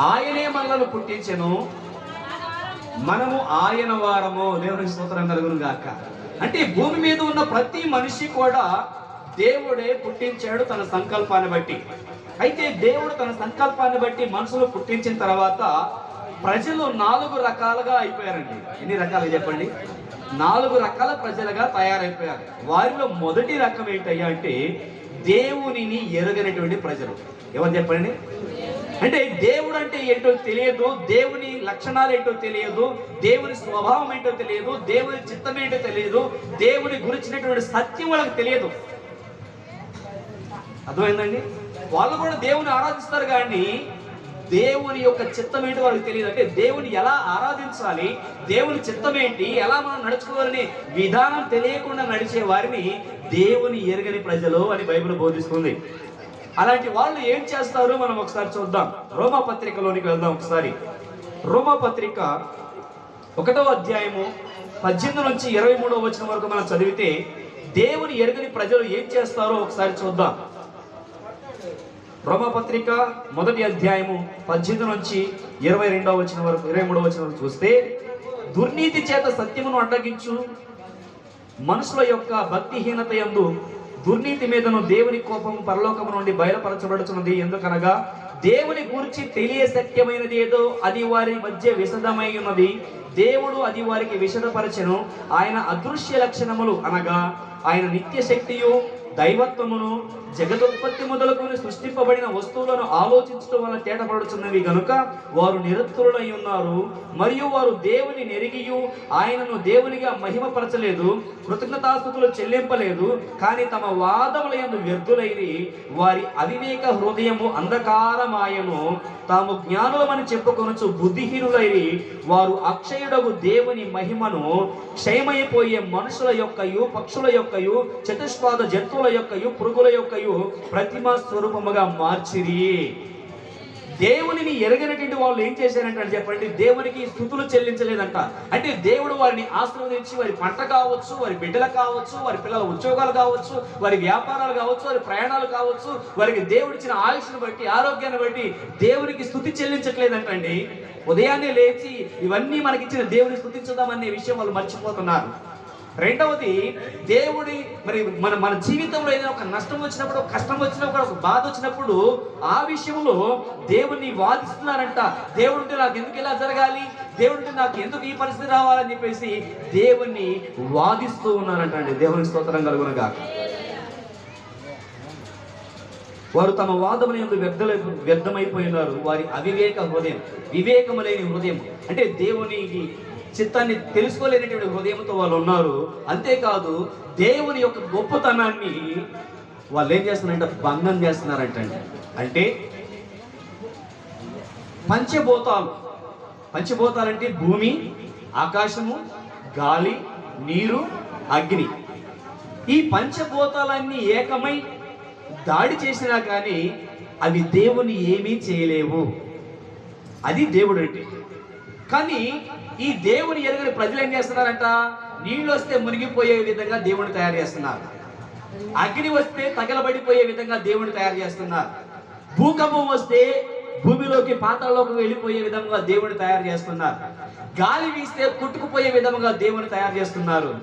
ఆయనే మనలను పుట్టించెను. మనము ఆయన వారము. దేవునికి స్తోత్రం కలుగును గాక. అంటే భూమి మీద ఉన్న ప్రతి మనిషి కూడా దేవుడే పుట్టించాడు తన సంకల్పాన్ని బట్టి. అయితే దేవుడు తన సంకల్పాన్ని బట్టి మనుషులు పుట్టించిన తర్వాత ప్రజలు నాలుగు రకాలుగా అయిపోయారండి. ఎన్ని రకాలు చెప్పండి? నాలుగు రకాల ప్రజలుగా తయారైపోయారు. వారిలో మొదటి రకం ఏంటయ్యా అంటే దేవునిని ఎరగనటువంటి ప్రజలు. ఎవరు చెప్పండి? అంటే దేవుడు అంటే ఏంటో తెలియదు దేవుని లక్షణాలు ఏంటో తెలియదు దేవుని స్వభావం ఏంటో తెలియదు దేవుని చిత్తం ఏంటో తెలియదు దేవుని గురించినటువంటి సత్యం వాళ్ళకి తెలియదు. అర్థమైందండి? వాళ్ళు కూడా దేవుని ఆరాధిస్తారు కానీ దేవుని యొక్క చిత్తం ఏంటి వాళ్ళకి తెలియదు. అంటే దేవుని ఎలా ఆరాధించాలి దేవుని చిత్తం ఏంటి ఎలా మనం నడుచుకోవాలని విధానం తెలియకుండా నడిచే వారిని దేవుని ఎరగని ప్రజలు అని బైబిల్ బోధిస్తుంది. అలాంటి వాళ్ళు ఏం చేస్తారు? మనం ఒకసారి చూద్దాం. రోమా పత్రికలోనికి వెళ్దాం ఒకసారి. రోమా పత్రిక ఒకటో అధ్యాయము పద్దెనిమిది నుంచి ఇరవై మూడో వచ్చిన వరకు మనం చదివితే దేవుని ఎరుగని ప్రజలు ఏం చేస్తారో ఒకసారి చూద్దాం. రోమపత్రిక మొదటి అధ్యాయము పద్దెనిమిది నుంచి ఇరవై రెండవ వచ్చిన వరకు ఇరవై మూడవ వచ్చిన వరకు చూస్తే దుర్నీతి చేత సత్యమును అడ్డగించు మనుషుల యొక్క భక్తిహీనత యందు దుర్నీతి మీదను దేవుని కోపం పరలోకము నుండి బయలుపరచబడుతున్నది ఎందుకనగా దేవుని గురించి తెలియ సత్యమైనది ఏదో అది వారి మధ్య విశదమై ఉన్నది. దేవుడు అది వారికి విషదపరచను. ఆయన అదృశ్య లక్షణములు అనగా ఆయన నిత్య శక్తియు దైవత్వమును జగదుత్పత్తి మొదలుకొని సృష్టింపబడిన వస్తువులను ఆలోచించడం వల్ల తేటపడుచున్నవి గనుక వారు నిరత్తులై ఉన్నారు మరియు వారు దేవుని నెరిగియు ఆయనను దేవునిగా మహిమపరచలేదు కృతజ్ఞతాస్థుతులు చెల్లింపలేదు కానీ తమ వాదముల ఎందు వ్యర్థులైరి వారి అవివేక హృదయము అంధకారమాయను. తాము జ్ఞానులమని చెప్పుకొనచ్చు బుద్ధిహీనులైరి వారు అక్షయుడగు దేవుని మహిమను క్షయమైపోయే మనుషుల యొక్కయు పక్షుల యొక్కయు చతుష్పాద జంతువుల యొక్కయు పురుగుల యొక్కయు ప్రతిమ స్వరూపముగా మార్చిరి. దేవునిని ఎరగనటువంటి వాళ్ళు ఏం చేశారంటే చెప్పండి? దేవునికి స్థుతులు చెల్లించలేదంట. అంటే దేవుడు వారిని ఆశీర్వదించి వారి పంట కావచ్చు వారి బిడ్డలు కావచ్చు వారి పిల్లల ఉద్యోగాలు కావచ్చు వారి వ్యాపారాలు కావచ్చు వారి ప్రయాణాలు కావచ్చు వారికి దేవుడిచ్చిన ఆయుష్ను బట్టి ఆరోగ్యాన్ని బట్టి దేవునికి స్థుతి చెల్లించట్లేదంటండి. ఉదయాన్నే లేచి ఇవన్నీ మనకిచ్చిన దేవుని స్థుతించుదామనే విషయం వాళ్ళు మర్చిపోతున్నారు. రెండవది దేవుడి మరి మన మన జీవితంలో ఏదైనా ఒక నష్టం వచ్చినప్పుడు ఒక కష్టం వచ్చినప్పుడు ఒక బాధ వచ్చినప్పుడు ఆ విషయంలో దేవుణ్ణి వాదిస్తున్నారంట. దేవుడుంటే నాకు ఎందుకు ఇలా జరగాలి? దేవుడుంటే నాకు ఎందుకు ఈ పరిస్థితి రావాలని చెప్పేసి దేవుణ్ణి వాదిస్తూ ఉన్నారంట అండి. దేవుని స్తోత్రం కలుగునగా వారు తమ వాదముల ఎందుకు వ్యర్థల వ్యర్థమైపోయినారు. వారి అవివేక హృదయం వివేకము లేని హృదయం. అంటే దేవునికి చిత్తాన్ని తెలుసుకోలేనటువంటి హృదయంతో వాళ్ళు ఉన్నారు. అంతేకాదు దేవుని యొక్క గొప్పతనాన్ని వాళ్ళు ఏం చేస్తున్నారంటే భంగం చేస్తున్నారంటండి. అంటే పంచభూతాలు. పంచభూతాలంటే భూమి ఆకాశము గాలి నీరు అగ్ని. ఈ పంచభూతాలన్నీ ఏకమై దాడి చేసినా కానీ అవి దేవుని ఏమీ చేయలేవు. అది దేవుడు అంటే కానీ ఈ దేవుని ఎరుగని ప్రజలు ఏం చేస్తున్నారంట? నీళ్ళు వస్తే మునిగిపోయే విధంగా దేవుని తయారు చేస్తున్నారు. అగ్ని వస్తే తగలబడిపోయే విధంగా దేవుని తయారు చేస్తున్నారు. భూకంపం వస్తే భూమిలోకి పాతలోకి వెళ్ళిపోయే విధంగా దేవుని తయారు చేస్తున్నారు. గాలి వీస్తే కొట్టుకుపోయే విధంగా దేవుని తయారు చేస్తున్నారు.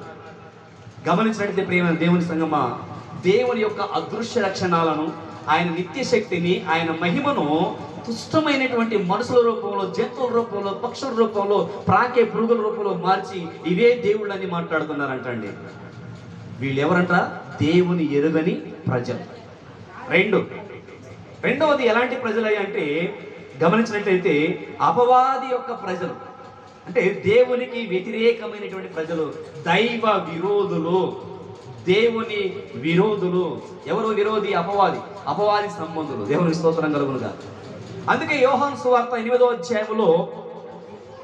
గమనించినట్లయితే ప్రేమ దేవుని సంగమా దేవుని యొక్క అదృశ్య లక్షణాలను ఆయన నిత్య శక్తిని ఆయన మహిమను తుష్టమైనటువంటి మనుషుల రూపంలో జంతువుల రూపంలో పక్షుల రూపంలో ప్రాకే పురుగుల రూపంలో మార్చి ఇవే దేవుళ్ళని మాట్లాడుతున్నారంటండి. వీళ్ళు ఎవరంట దేవుని ఎరుగని ప్రజలు. రెండు. రెండవది ఎలాంటి ప్రజలు అంటే గమనించినట్లయితే అపవాది యొక్క ప్రజలు. అంటే దేవునికి వ్యతిరేకమైనటువంటి ప్రజలు దైవ విరోధులు. దేవుని విరోధులు. ఎవరు విరోధి? అపవాది. అపవాది సంబంధులు. దేవుని స్తోత్రం కలుగునుగా. అందుకే యోహాన్ సువార్త ఎనిమిదో అధ్యాయంలో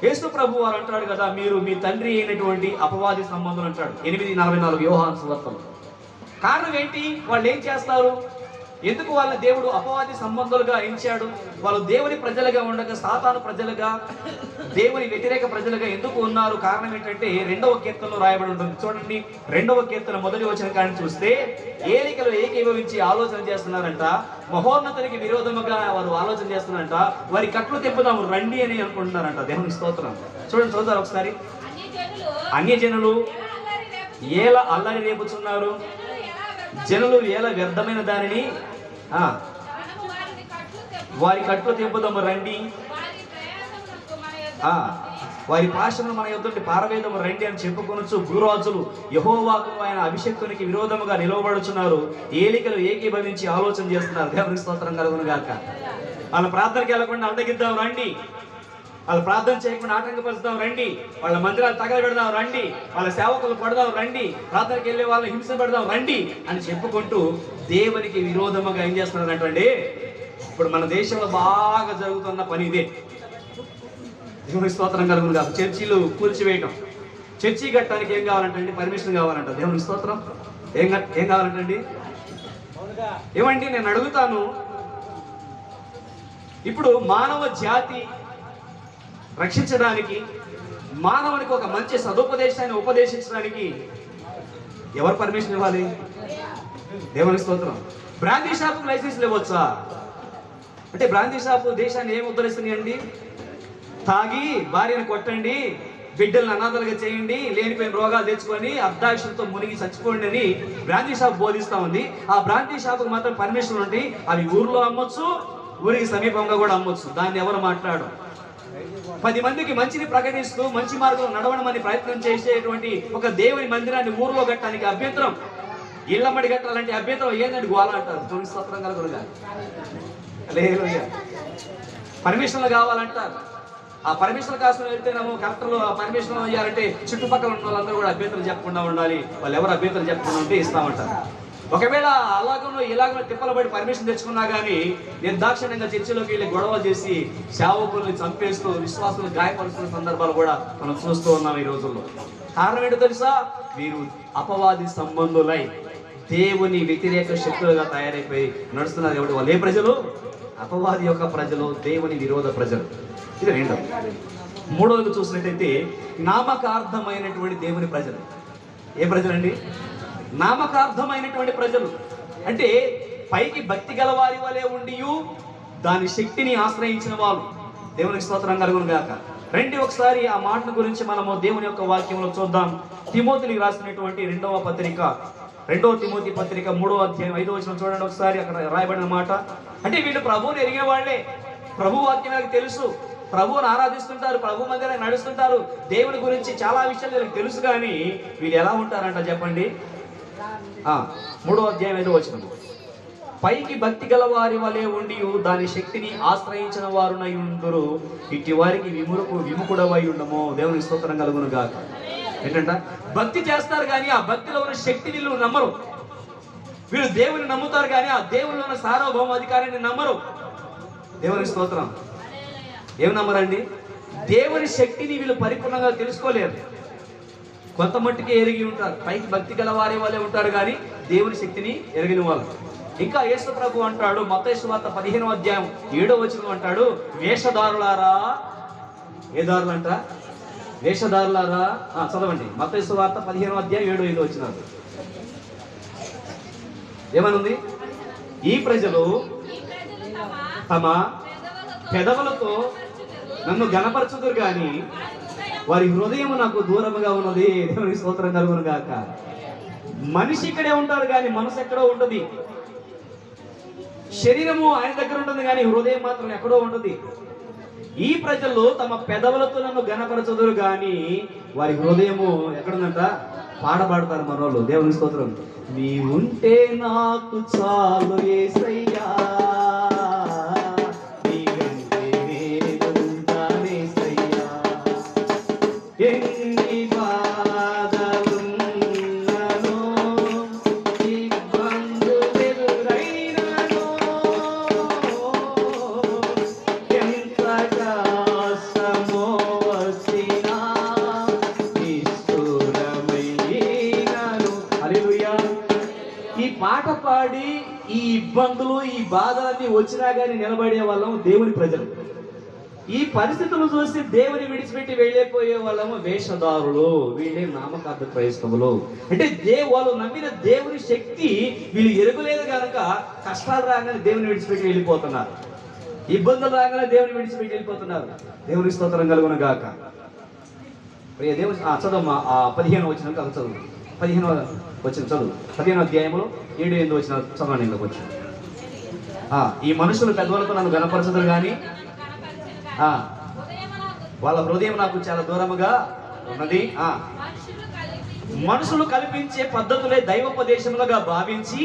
యేసు ప్రభు వారు అంటాడు కదా మీరు మీ తండ్రి అయినటువంటి అపవాది సంబంధం అంటాడు. ఎనిమిది నలభై నాలుగు యోహాన్ సువార్తలు. కారణం ఏంటి? వాళ్ళు ఏం చేస్తారు? ఎందుకు వాళ్ళ దేవుడు అపవాది సంబంధులుగా ఎంచాడు వాళ్ళు దేవుని ప్రజలుగా ఉండగా సాతాను ప్రజలుగా దేవుని వ్యతిరేక ప్రజలుగా ఎందుకు ఉన్నారు? కారణం ఏంటంటే రెండవ కీర్తనలో రాయబడి ఉంటుంది. చూడండి రెండవ కీర్తన మొదటి వచ్చిన కానీ చూస్తే ఏలికలు ఏకీభవించి ఆలోచన చేస్తున్నారంట. మహోన్నతునికి విరోధముగా వారు ఆలోచన చేస్తున్నారంట. వారి కట్లు తెప్పుదాము రండి అని అనుకుంటున్నారంట. దేవుని స్తోత్రం. చూడండి చూద్దాం ఒకసారి. అన్యజనులు ఎలా అల్లరి రేపుచున్నారు. జనులు ఎలా వ్యర్థమైన దానిని వారి కట్లు తెంపుదాము రండి. వారి ప్రయాసమునకు మన యొద్ద భాషను మన పారవేదము రండి అని చెప్పుకొనొచ్చు భూరాజులు యహోవాకు ఆయన అభిషక్తునికి విరోధముగా నిలవబడుచున్నారు. ఏలికలు ఏకీభవించి ఆలోచన చేస్తున్నారు. దేవునికి స్తోత్రం కలుగును గాక. వాళ్ళ ప్రార్థనకి వెళ్ళకుండా అడ్డగిద్దాం రండి. వాళ్ళు ప్రార్థన చేయకుండా ఆటంకపరుస్తాం రండి. వాళ్ళ మందిరాలు తగలబెడదాం రండి. వాళ్ళ సేవకులు పడదాం రండి. ప్రార్థనకి వెళ్ళే వాళ్ళని హింస పెడదాం రండి అని చెప్పుకుంటూ దేవునికి విరోధముగా ఏం చేస్తున్నారంటండి ఇప్పుడు మన దేశంలో బాగా జరుగుతున్న పని ఇదే. దేవుని స్తోత్రం కలుగురు కాదు చర్చిలు కూల్చివేయటం. చర్చి కట్టడానికి ఏం కావాలంటండి పర్మిషన్ కావాలంట. దేవుని స్తోత్రం. ఏం ఏం కావాలంటండి ఏమండి నేను అడుగుతాను. ఇప్పుడు మానవ జాతి రక్షించడానికి మానవునికి ఒక మంచి సదుపదేశాన్ని ఉపదేశించడానికి ఎవరు పర్మిషన్ ఇవ్వాలి? దేవుని స్తోత్రం. బ్రాందీ షాప్ లైసెన్స్ ఇవ్వచ్చా అంటే బ్రాందీ షాపు దేశాన్ని ఏం ఉద్ధరిస్తున్నాయండి? తాగి భార్యను కొట్టండి బిడ్డలను అనాథలుగా చేయండి లేనిపోయిన రోగాలు తెచ్చుకొని అర్ధాక్షలతో మునిగి చచ్చిపోండి అని బ్రాందీ షాప్ బోధిస్తా ఉంది. ఆ బ్రాందీ షాపుకి మాత్రం పర్మిషన్ ఉంటాయి. అవి ఊర్లో అమ్మొచ్చు ఊరికి సమీపంగా కూడా అమ్మొచ్చు. దాన్ని ఎవరు మాట్లాడు పది మందికి మంచిని ప్రకటిస్తూ మంచి మార్గంలో నడవడం ప్రయత్నం చేసేటువంటి ఒక దేవుని మందిరాన్ని ఊర్లో కట్టడానికి అభ్యంతరం. ఇళ్ళమ్మడి కట్టాలంటే అభ్యంతరం ఏందండి గోల అంటారు? తొలి సత్రం కలుగురుగా పర్మిషన్లు కావాలంటారు. ఆ పర్మిషన్ కోసం వెళ్తేనేమో కలెక్టర్లు ఆ పర్మిషన్ ఇవ్వాలంటే చుట్టుపక్కల ఉన్న వాళ్ళందరూ కూడా అభ్యంతరం చెప్పకుండా ఉండాలి. వాళ్ళు ఎవరు అభ్యంతరం చెప్పకుండా ఉంటే ఇస్తామంటారు. ఒకవేళ అలాగనో ఇలాగనో తిప్పలబడి పర్మిషన్ తెచ్చుకున్నా కానీ నిర్దాక్షిణ్యంగా చర్చిలోకి వెళ్ళి గొడవలు చేసి సేవకుల్ని చంపేస్తూ విశ్వాసులు గాయపరుస్తున్న సందర్భాలు కూడా మనం చూస్తూ ఉన్నాం ఈ రోజుల్లో. కారణం ఏంటో తెలుసా? మీరు అపవాది సంబంధులై దేవుని వ్యతిరేక శక్తులుగా తయారైపోయి నడుస్తున్నారు కాబట్టి వాళ్ళు ఏ ప్రజలు? అపవాది యొక్క ప్రజలు దేవుని విరోధ ప్రజలు. ఇది రెండవ మూడవది చూసినట్టయితే నామకార్థమైనటువంటి దేవుని ప్రజలు. ఏ ప్రజలండి? నామకార్థమైనటువంటి ప్రజలు. అంటే పైకి భక్తి గలవారి వలె ఉండి దాని శక్తిని ఆశ్రయించిన వాళ్ళు. దేవునికి స్తోత్రం కలుగును గాక. రండి ఒకసారి ఆ మాటల గురించి మనము దేవుని యొక్క వాక్యంలో చూద్దాం. తిమోతిని రాసినటువంటి రెండవ పత్రిక. రెండవ తిమోతి పత్రిక మూడవ అధ్యాయం ఐదవ వచ్చిన చూడండి ఒకసారి అక్కడ రాయబడిన మాట. అంటే వీళ్ళు ప్రభువుని ఎరిగిన వాళ్ళే. ప్రభు వాక్యం నాకు తెలుసు. ప్రభువుని ఆరాధిస్తుంటారు ప్రభు మందిరాన్ని నడుస్తుంటారు. దేవుని గురించి చాలా విషయాలు వీళ్ళకి తెలుసు కానీ వీళ్ళు ఎలా ఉంటారంట చెప్పండి? మూడో అధ్యాయం ఐదో వచ్చిన పైకి భక్తి గల వారి వలె ఉండి దాని శక్తిని ఆశ్రయించిన వారునై ఉందరు ఇటు వారికి విమురకు విముకుడవై ఉండము. దేవుని స్తోత్రం కలుగును గాక. ఏంటంట? భక్తి చేస్తారు కానీ ఆ భక్తిలో ఉన్న శక్తి వీళ్ళు నమ్మరు. వీళ్ళు దేవుని నమ్ముతారు కానీ ఆ దేవుళ్ళు ఉన్న సార్వభౌమ అధికారాన్ని నమ్మరు. దేవుని స్తోత్రం. ఏం నమ్మరండి? దేవుని శక్తిని వీళ్ళు పరిపూర్ణంగా తెలుసుకోలేరు. కొంత మట్టుకే ఎరిగి ఉంటారు. పైకి భక్తి గల వారే వాళ్ళే ఉంటారు కానీ దేవుని శక్తిని ఎరిగిన వాళ్ళు. ఇంకా యేసు ప్రభు అంటాడు మత్తయి వార్త పదిహేను అధ్యాయం ఏడో వచనం అంటాడు వేషధారులారా ఏ దారులు అంట వేషధారులారా చదవండి. మత్తయి వార్త పదిహేను అధ్యాయం ఏడో ఐదో వచ్చిన ఏమనుంది? ఈ ప్రజలు తమ పెదవులతో నన్ను గణపరచుదురు కానీ వారి హృదయం నాకు దూరముగా ఉన్నది. దేవునికి స్తోత్రం కలుగును గాక. మనిషి ఇక్కడే ఉంటారు కానీ మనసు ఎక్కడో ఉంటుంది. శరీరము ఆయన దగ్గర ఉంటుంది కానీ హృదయం మాత్రం ఎక్కడో ఉంటుంది. ఈ ప్రజలు తమ పెదవులతో నన్ను గణపరచదురు కానీ వారి హృదయము ఎక్కడుందంట? పాడబాడతారు మనోళ్ళు. దేవుని స్తోత్రం. నీ ఉంటే నాకు చాలు ఏసయ్యా. బాధలన్నీ వచ్చినా కానీ నిలబడే వాళ్ళము దేవుని ప్రజలు. ఈ పరిస్థితులు చూసి దేవుని విడిచిపెట్టి వెళ్ళిపోయే వాళ్ళము వేషధారులు. వీళ్ళే నామకార్థ క్రైస్తవులు. అంటే దే వాళ్ళు నమ్మిన దేవుని శక్తి వీళ్ళు ఎరుగులేదు కనుక కష్టాలు రాగానే దేవుని విడిచిపెట్టి వెళ్ళిపోతున్నారు. ఇబ్బందులు రాగానే దేవుని విడిచిపెట్టి వెళ్ళిపోతున్నారు. దేవుని స్తోత్రం కలుగును గాక. దేవుని ఆ, చదవమ్మా ఆ పదిహేను వచ్చిన కథ చదువు. పదిహేను వచ్చిన చదువు. పదిహేను అధ్యాయంలో ఏడు ఎనిమిది వచ్చిన చదవండి ఇందుకు వచ్చింది ఈ మనుషులు పెద్దవాళ్ళతో నన్ను గణపరచదురు కానీ వాళ్ళ హృదయం నాకు చాలా దూరముగా ఉన్నది ఆ. మనుషులు కల్పించే పద్ధతులే దైవోపదేశములుగా భావించి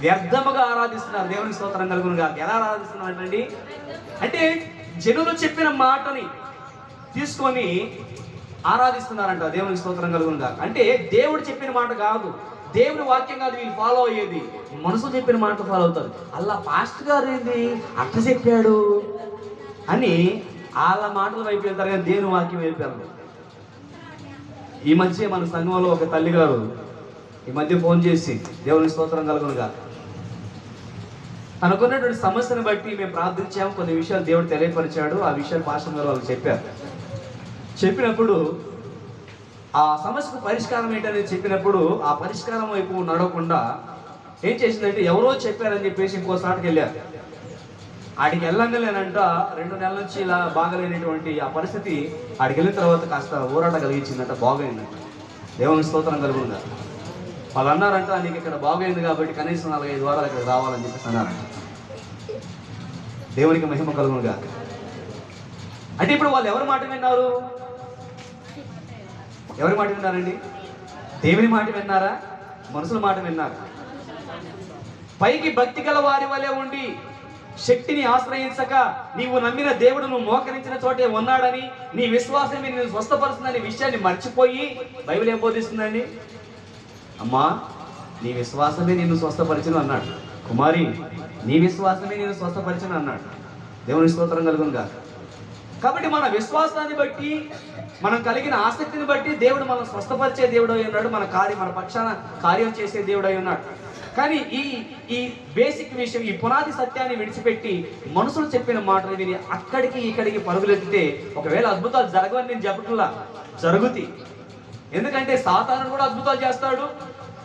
వ్యర్థముగా ఆరాధిస్తున్నారు. దేవునికి స్తోత్రం కలుగునుగా ఎలా ఆరాధిస్తున్నారండి అంటే జనులు చెప్పిన మాటని తీసుకొని ఆరాధిస్తున్నారంట. దేవునికి స్తోత్రం కలుగునుగా అంటే దేవుడు చెప్పిన మాట కాదు. దేవుని వాక్యం కాదు వీళ్ళు ఫాలో అయ్యేది. మనసు చెప్పిన మాట ఫాలో అవుతారు. అలా పాస్ట్ గారు ఏంది అట్ట చెప్పాడు. అని వాళ్ళ మాటల వైపు వెళ్తారు కానీ దేవుని వాక్యం వైపు వెళ్ళరు. ఈ మధ్య మన సంఘంలో ఒక తల్లి గారు ఈ మధ్య ఫోన్ చేసి దేవుని స్తోత్రం కలుగునుగా. అనుకున్నటువంటి సమస్యను బట్టి మేము ప్రార్థించాము. కొన్ని విషయాలు దేవుడు తెలియపరిచాడు. ఆ విషయాలు పాస్టర్ గారు వాళ్ళు చెప్పారు. చెప్పినప్పుడు ఆ సమస్యకు పరిష్కారం ఏంటనేది చెప్పినప్పుడు ఆ పరిష్కారం వైపు నడవకుండా ఏం చేసిందంటే ఎవరో చెప్పారని చెప్పేసి ఇంకో సాటికి వెళ్ళారు. ఆడికి వెళ్ళంగలేనంట రెండు నెలల నుంచి ఇలా బాగలేనటువంటి ఆ పరిస్థితి ఆడికి వెళ్ళిన తర్వాత కాస్త ఊరాట కలిగించిందంట బాగైందంట. దేవుని స్తోత్రం కలుగుందా వాళ్ళు అన్నారంట నీకు ఇక్కడ బాగైంది కాబట్టి కనీసం నాలుగైదు వారాలు ఇక్కడ రావాలని చెప్పేసి అన్నారంట. దేవునికి మహిమ కలుగునుగా. అంటే ఇప్పుడు వాళ్ళు ఎవరి మాట విన్నారు? ఎవరి మాట విన్నారండి? దేవుని మాట విన్నారా? మనుషుల మాట విన్నారు. పైకి భక్తి గల వారి వలె ఉండి శక్తిని ఆశ్రయించక నీవు నమ్మిన దేవుడు నువ్వు మోకరించిన చోటే ఉన్నాడని నీ విశ్వాసమే నేను స్వస్థపరుస్తుందనే విషయాన్ని మర్చిపోయి బైబిల్ ఏం బోధిస్తుందండి? అమ్మా నీ విశ్వాసమే నిన్ను స్వస్థపరిచను అన్నాడు. కుమారి నీ విశ్వాసమే నేను స్వస్థపరిచను అన్నాడు. దేవుని స్తోత్రం కలుగునుగా కాబట్టి మన విశ్వాసాన్ని బట్టి మనం కలిగిన ఆసక్తిని బట్టి దేవుడు మనం స్వస్థపరిచే దేవుడు అయి ఉన్నాడు మన కార్యం మన పక్షాన కార్యం చేసే దేవుడు అయి ఉన్నాడు. కానీ ఈ ఈ బేసిక్ విషయం ఈ పునాది సత్యాన్ని విడిచిపెట్టి మనుషులు చెప్పిన మాటలు విని అక్కడికి ఇక్కడికి పరుగులెత్తితే ఒకవేళ అద్భుతాలు జరగవని నేను చెప్పట్లా? జరుగుతాయి. ఎందుకంటే సాతానుడు కూడా అద్భుతాలు చేస్తాడు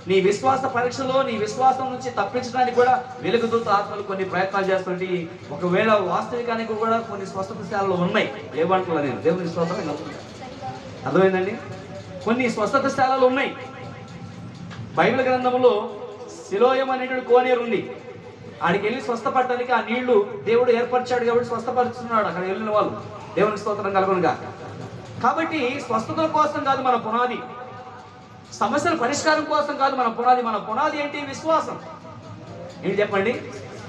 నీ విశ్వాస పరీక్షలో నీ విశ్వాసం నుంచి తప్పించడానికి కూడా వెలుగుదూత ఆత్మలు కొన్ని ప్రయత్నాలు చేస్తుంటే ఒకవేళ వాస్తవికానికి కూడా కొన్ని స్వస్థత శాలలు ఉన్నాయి ఏమంటున్నా నేను దేవుని స్తోత్రం నమ్ముతున్నాను అర్థమైందండి? కొన్ని స్వస్థత శాలలు ఉన్నాయి. బైబిల్ గ్రంథంలో శిలోయం అనేటువంటి కోనేరు ఉంది. ఆడికి వెళ్ళి స్వస్థపడటానికి ఆ నీళ్ళు దేవుడు ఏర్పరిచాడు కాబట్టి స్వస్థపరుచున్నాడు అక్కడ వెళ్ళిన వాళ్ళు దేవుని స్తోత్రం కలగనుగా కాబట్టి స్వస్థతల కోసం కాదు మన పునాది. సమస్యల పరిష్కారం కోసం కాదు మన పునాది మన పునాది ఏంటి విశ్వాసం. ఏంటి చెప్పండి?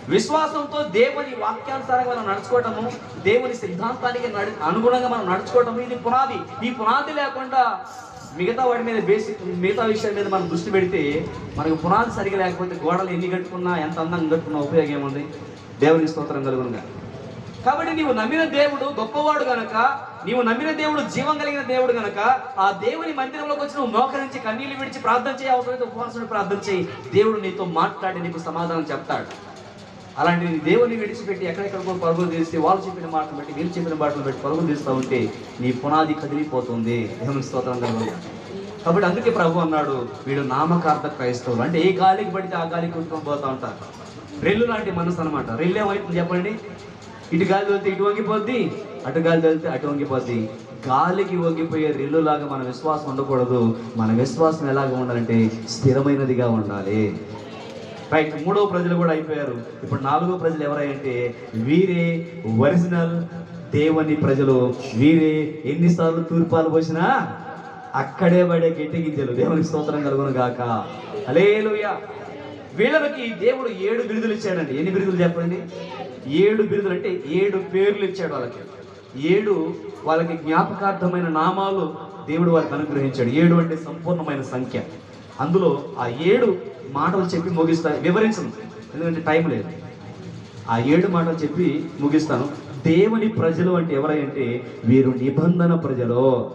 విశ్వాసంతో దేవుని వాక్యానుసారంగా మనం నడుచుకోవటము దేవుని సిద్ధాంతానికి నడి అనుగుణంగా మనం నడుచుకోవటము ఇది పునాది. ఈ పునాది లేకుండా మిగతా వాటి మీద బేసిక్ మిగతా విషయాల మీద మనం దృష్టి పెడితే మనకు పునాది సరిగా లేకపోతే గోడలు ఎన్ని కట్టుకున్నా ఎంత అందంగా కట్టుకున్నా ఉపయోగం ఏముంది? దేవుని స్తోత్రం కలుగునుగా. కాబట్టి నీవు నమ్మిన దేవుడు గొప్పవాడు గనక నీవు నమ్మిన దేవుడు జీవం కలిగిన దేవుడు గనక ఆ దేవుని మందిరంలోకి వచ్చి నువ్వు మోకరించి కన్నీళ్ళు విడిచి ప్రార్థన చేయ అవసరమైతే ఉపవాసం ప్రార్థన చేయి. దేవుడు నీతో మాట్లాడి నీకు సమాధానం చెప్తాడు. అలాంటి దేవుని విడిచిపెట్టి ఎక్కడెక్కడికో పరుగులు తీస్తే వాళ్ళు చెప్పిన మాటలు బట్టి వీళ్ళు చెప్పిన మాటలు బట్టి పరుగులు తీస్తూ ఉంటే నీ పునాది కదిలిపోతుంది. దేవుని స్తోత్రం కాబట్టి అందుకే ప్రభు అన్నాడు వీడు నామకార్థ క్రైస్తవులు. అంటే ఏ గాలికి పడితే ఆ గాలికి కొట్టుకొని పోతా ఉంటారు. రెల్లు లాంటి మనసు అనమాట రెల్లు ఏమైతుంది చెప్పండి? ఇటు గాలి తోలితే ఇటు వంగిపోద్ది అటు గాలి తోలితే అటు వంగిపోద్ది. గాలికి వంగిపోయే రిల్లులాగా మన విశ్వాసం ఉండకూడదు. మన విశ్వాసం ఎలాగ ఉండాలంటే స్థిరమైనదిగా ఉండాలి. రైట్ మూడో ప్రజలు కూడా అయిపోయారు. ఇప్పుడు నాలుగో ప్రజలు ఎవరంటే వీరే ఒరిజినల్ దేవుని ప్రజలు. వీరే ఎన్నిసార్లు తూర్పాలు పోసినా అక్కడే పడే గట్టి గింజలు. దేవునికి స్తోత్రం కలుగును గాక. అలేలుయా వీళ్ళకి దేవుడు ఏడు బిరుదులు ఇచ్చాడండి. ఎన్ని బిరుదులు చెప్పండి? ఏడు బిరుదులు అంటే ఏడు పేర్లు ఇచ్చాడు వాళ్ళకి. ఏడు వాళ్ళకి జ్ఞాపకార్థమైన నామాలు దేవుడు వారికి అనుగ్రహించాడు. ఏడు అంటే సంపూర్ణమైన సంఖ్య. అందులో ఆ ఏడు మాటలు చెప్పి ముగిస్తాను. వివరించను. ఎందుకంటే టైం లేదు. ఆ ఏడు మాటలు చెప్పి ముగిస్తాను. దేవుని ప్రజలు అంటే ఎవరంటే వీరు నిబంధన ప్రజలు.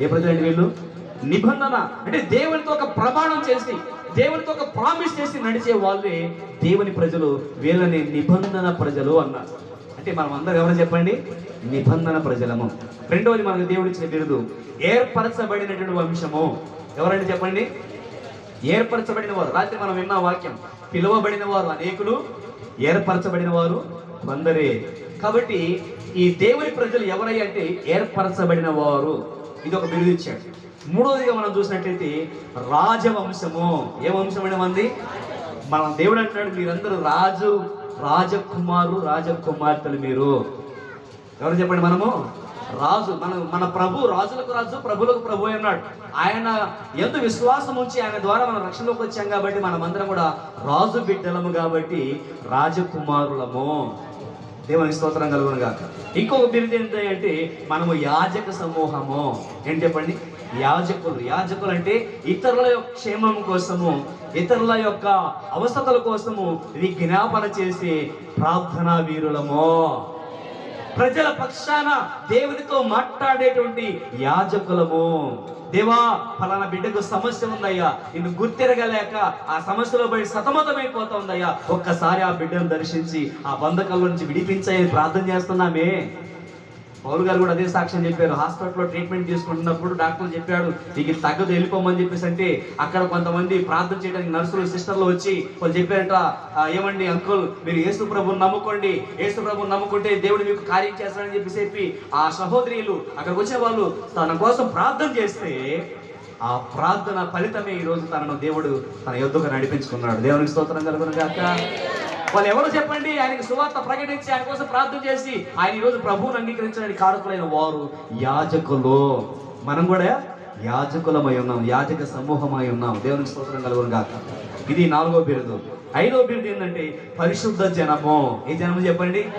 ఏ ప్రజలు అంటే వీళ్ళు? నిబంధన అంటే దేవునితో ఒక ప్రమాణం చేసి దేవునితో ఒక ప్రామిస్ చేసి నడిచే వాళ్ళే దేవుని ప్రజలు వీళ్ళని నిబంధన ప్రజలు అన్నారు. అంటే మనం అందరూ ఎవరు చెప్పండి? నిబంధన ప్రజలము. రెండవది మనకు దేవుడిచ్చిన బిరుదు ఏర్పరచబడినటువంటి వంశము. ఎవరండి చెప్పండి? ఏర్పరచబడిన వారు రాత్రి మనం విన్న వాక్యం పిలువబడిన వారు అనేకులు ఏర్పరచబడిన వారు కొందరే. కాబట్టి ఈ దేవుని ప్రజలు ఎవరై అంటే ఏర్పరచబడిన వారు ఇది ఒక బిరుదు మూడోదిగా మనం చూసినట్లయితే రాజవంశము. ఏ వంశమైన మంది? మన దేవుడు అంటున్నాడు మీరందరూ రాజు రాజకుమారు రాజకుమార్తెలు మీరు. ఎవరు చెప్పండి మనము? రాజు మన మన ప్రభు రాజులకు రాజు ప్రభులకు ప్రభు అన్నాడు. ఆయన ఎంత విశ్వాసం ఉంచి ఆయన ద్వారా మనం రక్షణలోకి వచ్చాం కాబట్టి మనమందరం కూడా రాజు బిడ్డలము కాబట్టి రాజకుమారులము. దేవుని స్తోత్రం కలుగును గాక. ఇంకొక బిరుదు ఏంటంటే అంటే మనము యాజక సమూహము. ఏంటి చెప్పండి? యాజకులు. యాజకులు అంటే ఇతరుల యొక్క క్షేమం కోసము ఇతరుల యొక్క అవసరతల కోసము విజ్ఞాపన చేసే ప్రార్థనా వీరులము. ప్రజల పక్షాన దేవునితో మాట్లాడేటువంటి యాజకులము. దేవా ఫలానా బిడ్డకు సమస్య ఉందయ్యా నిన్ను గుర్తిరగలేక ఆ సమస్యలో పోయి సతమతమైపోతుందయ్యా ఒక్కసారి ఆ బిడ్డను దర్శించి ఆ బంధకాల నుంచి విడిపించాయని ప్రార్థన చేస్తున్నామే. పౌరు గారు కూడా అదే సాక్ష్యం చెప్పారు. హాస్పిటల్లో ట్రీట్మెంట్ తీసుకుంటున్నప్పుడు డాక్టర్ చెప్పాడు నీకు తగ్గదు వెళ్ళిపోమని చెప్పేసి అంటే అక్కడ కొంతమంది ప్రార్థన చేయడానికి నర్సులు సిస్టర్లు వచ్చి వాళ్ళు చెప్పారంట ఏమండి అంకుల్ మీరు యేసు ప్రభుని నమ్ముకోండి యేసు ప్రభుని నమ్ముకుంటే దేవుడు మీకు కార్యం చేస్తాడని చెప్పి చెప్పి ఆ సహోదరిలు అక్కడికి వచ్చే వాళ్ళు తన కోసం ప్రార్థన చేస్తే ఆ ప్రార్థన ఫలితమే ఈ రోజు తనను దేవుడు తన యుద్ధకు నడిపించుకున్నాడు. దేవునికి స్తోత్రం కలుగును గాక. వాళ్ళు ఎవరు చెప్పండి ఆయనకి సువార్త ప్రకటించి ఆయన కోసం ప్రార్థన చేసి ఆయన ఈరోజు ప్రభువుని అంగీకరించడానికి కారకులైన వారు యాజకులు. మనం కూడా యాజకులమై ఉన్నాం యాజక సమూహమై ఉన్నాం. దేవునికి స్తోత్రం కలుగును కాక ఇది నాలుగో బిరుదు. ఐదో బిరుదు ఏంటంటే పరిశుద్ధ జనము. ఏ జనము చెప్పండి?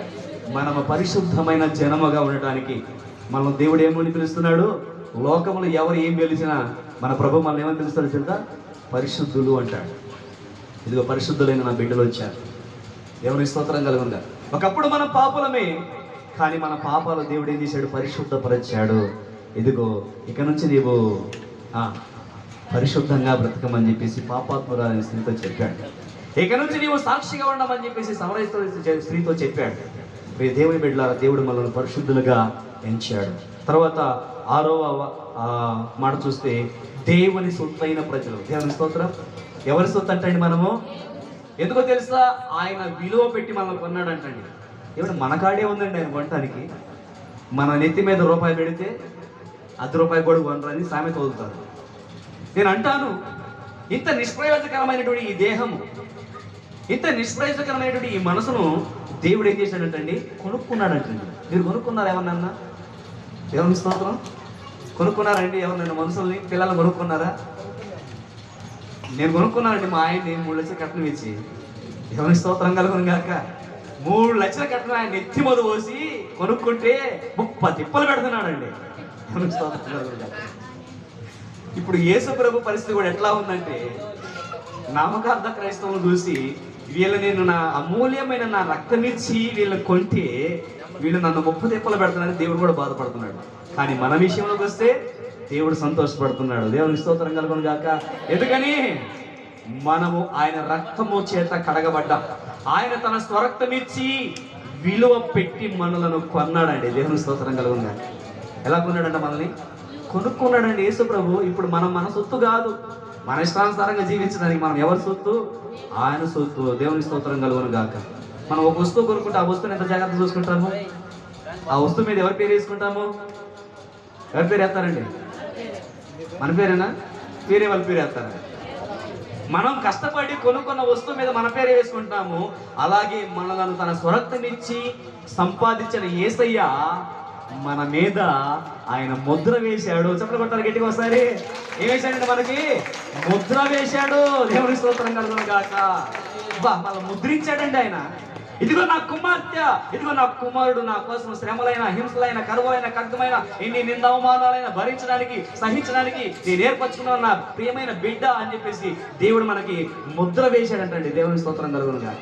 మనము పరిశుద్ధమైన జనముగా ఉండటానికి. మనం దేవుడు ఏమని పిలుస్తున్నాడు? లోకములు ఎవరు ఏం పిలిచినా మన ప్రభు మనల్ని ఏమని పిలుస్తాడు తెలుసా? పరిశుద్ధులు అంటాడు. ఇదిగో పరిశుద్ధులైన నా బిడ్డలు వచ్చారు. దేవుని స్తోత్రం కలుగుందా? ఒకప్పుడు మనం పాపులమే కానీ మన పాపాలు దేవుడు ఏం చేశాడు? పరిశుద్ధపరిచాడు. ఇదిగో ఇక నుంచి నీవు పరిశుద్ధంగా బ్రతకమని చెప్పేసి పాపాత్మురాలని స్త్రీతో చెప్పాడు. ఇక నుంచి నీవు సాక్షిగా ఉండమని చెప్పేసి సమరస్తో స్త్రీతో చెప్పాడు. దేవుని బిడ్డలారా దేవుడు మనల్ని పరిశుద్ధులుగా ఎంచాడు. తర్వాత ఆరో మాట చూస్తే దేవుని సొత్తైన ప్రజలు. దేవుని స్తోత్రం? ఎవరి సొత్తు అంటే మనము? ఎందుకో తెలుసా? ఆయన విలువ పెట్టి మనల్ని కొన్నాడంటండి. ఏమంటే మన కాడే ఉందండి ఆయన కొనటానికి. మన నెత్తి మీద రూపాయి పెడితే అర్ధ రూపాయి కూడా కొనరని సామెత వదులుతారు నేను అంటాను ఇంత నిష్ప్రయోజకరమైనటువంటి ఈ దేహము ఇంత నిష్ప్రయోజకరమైనటువంటి ఈ మనసును దేవుడు ఏం చేశాడంటండి? కొనుక్కున్నాడంటండి. మీరు కొనుక్కున్నారు ఏమన్నా ఎవరిని స్తోత్రం. కొనుక్కున్నారండి ఎవరినైనా మనుషుల్ని? పిల్లలు కొనుక్కున్నారా? నేను కొనుక్కున్నానండి మా ఆయన్ని మూడు లక్షల కట్నం ఇచ్చి. ఎవరి స్తోత్రం కలుగును కాక మూడు లక్షల కట్నం ఆయన నెత్తి మొద పోసి కొనుక్కుంటే ముప్ప తిప్పలు పెడుతున్నాడండి. ఎవరి స్తోత్రం కలుగును కాక ఇప్పుడు యేసు ప్రభు పరిస్థితి కూడా ఎట్లా ఉందంటే నామకార్థ క్రైస్తవులు చూసి వీళ్ళ నేను నా అమూల్యమైన నా రక్తమిచ్చి వీళ్ళని కొంటే వీళ్ళు నన్ను ముప్పు తిప్పలు పెడుతున్నారని దేవుడు కూడా బాధపడుతున్నాడు. కానీ మన విషయంలోకి వస్తే దేవుడు సంతోషపడుతున్నాడు. దేవుని స్తోత్రం కలుగును గాక. ఎందుకని? మనము ఆయన రక్తము చేత కడగబడ్డాం. ఆయన తన స్వరక్తం ఇచ్చి విలువ పెట్టి మనలను కొన్నాడండి. దేవుని స్తోత్రం కలుగును గాక. ఎలా కొన్నాడంట మనల్ని? కొనుక్కున్నాడండి యేసు ప్రభు. ఇప్పుడు మనం మన సొత్తు కాదు. మన ఇష్టానుసారంగా జీవించడానికి మనం ఎవరి సొత్తు? ఆయన సొత్తు. దేవుని స్తోత్రం కలుగును గాక. మనం ఒక వస్తువు కొనుక్కుంటే ఆ వస్తువుని ఎంత జాగ్రత్త చూసుకుంటాము? ఆ వస్తువు మీద ఎవరి పేరు వేసుకుంటాము? ఎవరి పేరు వేస్తారండి? మన పేరేనా? వేరే వాళ్ళ పేరు వేస్తారా? మనం కష్టపడి కొనుక్కున్న వస్తువు మీద మన పేరు వేసుకుంటాము. అలాగే మనలను తన స్వరక్తమిచ్చి సంపాదించిన ఏసయ్య మన మీద ఆయన ముద్ర వేశాడు. చెప్పలు కొట్టారు గట్టిగా ఒకసారి. ఏం వేశాడండి మనకి? ముద్ర వేశాడు. దేవుని స్తోత్రం కలుగును కాక బా మళ్ళీ ముద్రించాడండి ఆయన. ఇదిగో నా కుమార్తె ఇదిగో నా కుమారుడు నా కోసం శ్రమలైన హింసలైన కరువులైన ఖడ్గమైన ఇన్ని నింద అవమానాలైన భరించడానికి సహించడానికి నేను ఏర్పరచుకున్న నా ప్రియమైన బిడ్డ అని చెప్పేసి దేవుడు మనకి ముద్ర వేశాడంటండి. దేవుని స్తోత్రం కలుగునుగా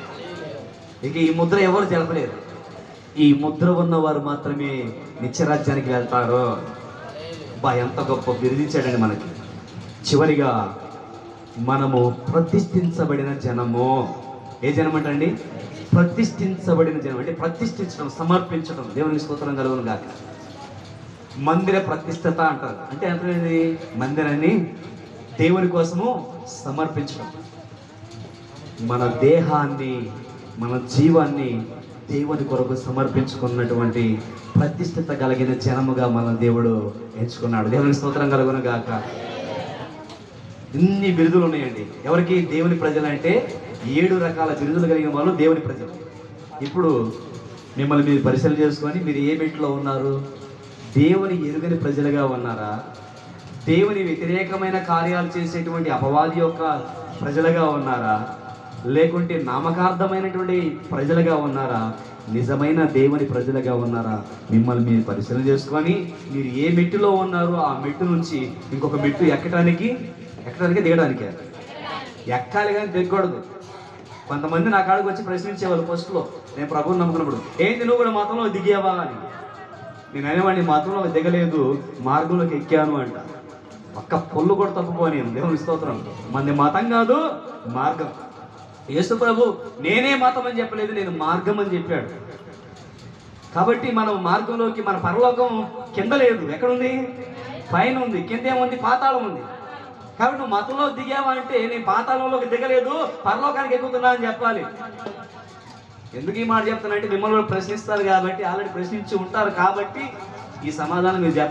ఇక ఈ ముద్ర ఎవరు జరపలేరు ఈ ముద్ర ఉన్నవారు మాత్రమే నిత్యరాజ్యానికి వెళ్తారు. బా ఎంత గొప్ప బిరుదించాడండి మనకి. చివరిగా మనము ప్రతిష్ఠించబడిన జనము. ఏ జనం అంటండి ప్రతిష్ఠించబడిన జనం అంటే ప్రతిష్ఠించడం సమర్పించడం దేవుని స్తోత్రం కలుగును కాక మందిర ప్రతిష్టత అంటారు. అంటే అంటే మందిరాన్ని దేవుని కోసము సమర్పించడం. మన దేహాన్ని మన జీవాన్ని దేవుని కొరకు సమర్పించుకున్నటువంటి ప్రతిష్టత కలిగిన జనముగా మన దేవుడు ఎంచుకున్నాడు. దేవుని స్తోత్రం కలుగును గాక. ఇన్ని బిరుదులు ఉన్నాయండి. ఎవరికి? దేవుని ప్రజలు అంటే ఏడు రకాల బిరుదులు కలిగిన వాళ్ళు దేవుని ప్రజలు. ఇప్పుడు మిమ్మల్ని మీరు పరిశీలన చేసుకొని మీరు ఏ మెట్లో ఉన్నారు? దేవుని ఎరుగని ప్రజలుగా ఉన్నారా? దేవుని వ్యతిరేకమైన కార్యాలు చేసేటువంటి అపవాది యొక్క ప్రజలుగా ఉన్నారా? లేకుంటే నామకార్థమైనటువంటి ప్రజలుగా ఉన్నారా? నిజమైన దేవుని ప్రజలుగా ఉన్నారా? మిమ్మల్ని మీరు పరిశీలన చేసుకొని మీరు ఏ మెట్టులో ఉన్నారో? ఆ మెట్టు నుంచి ఇంకొక మెట్టు ఎక్కడానికి ఎక్కడానికి దిగడానికి. ఎక్కాలి కానీ దిగకూడదు. కొంతమంది నా కాడికి వచ్చి ప్రశ్నించేవాళ్ళు ఫస్ట్లో నేను ప్రభువుని నమ్ముకున్నప్పుడు ఏంటి నువ్వు కూడా మతంలో దిగావా? అని. నేను అనేవాడిని మతంలో దిగలేదు మార్గంలోకి ఎక్కాను అంట. ఒక్క పొల్లు కూడా తప్పుకోని దేవుని స్తోత్రం. మంది మతం కాదు మార్గం. యేసు ప్రభు నేనే మతం అని చెప్పలేదు నేను మార్గం అని చెప్పాడు. కాబట్టి మనం మార్గంలోకి మన పరలోకం కింద లేదు. ఎక్కడుంది? పైన ఉంది. కింద ఏముంది పాతాళం ఉంది. కాబట్టి నువ్వు మతంలో దిగావా అంటే నేను పాతాళంలోకి దిగలేదు పరలోకానికి ఎక్కుతున్నా అని చెప్పాలి. ఎందుకు ఈ మాట చెప్తానంటే మిమ్మల్ని ప్రశ్నిస్తారు కాబట్టి ఆల్రెడీ ప్రశ్నించి ఉంటారు కాబట్టి ఈ సమాధానం మీరు చెప్పాలి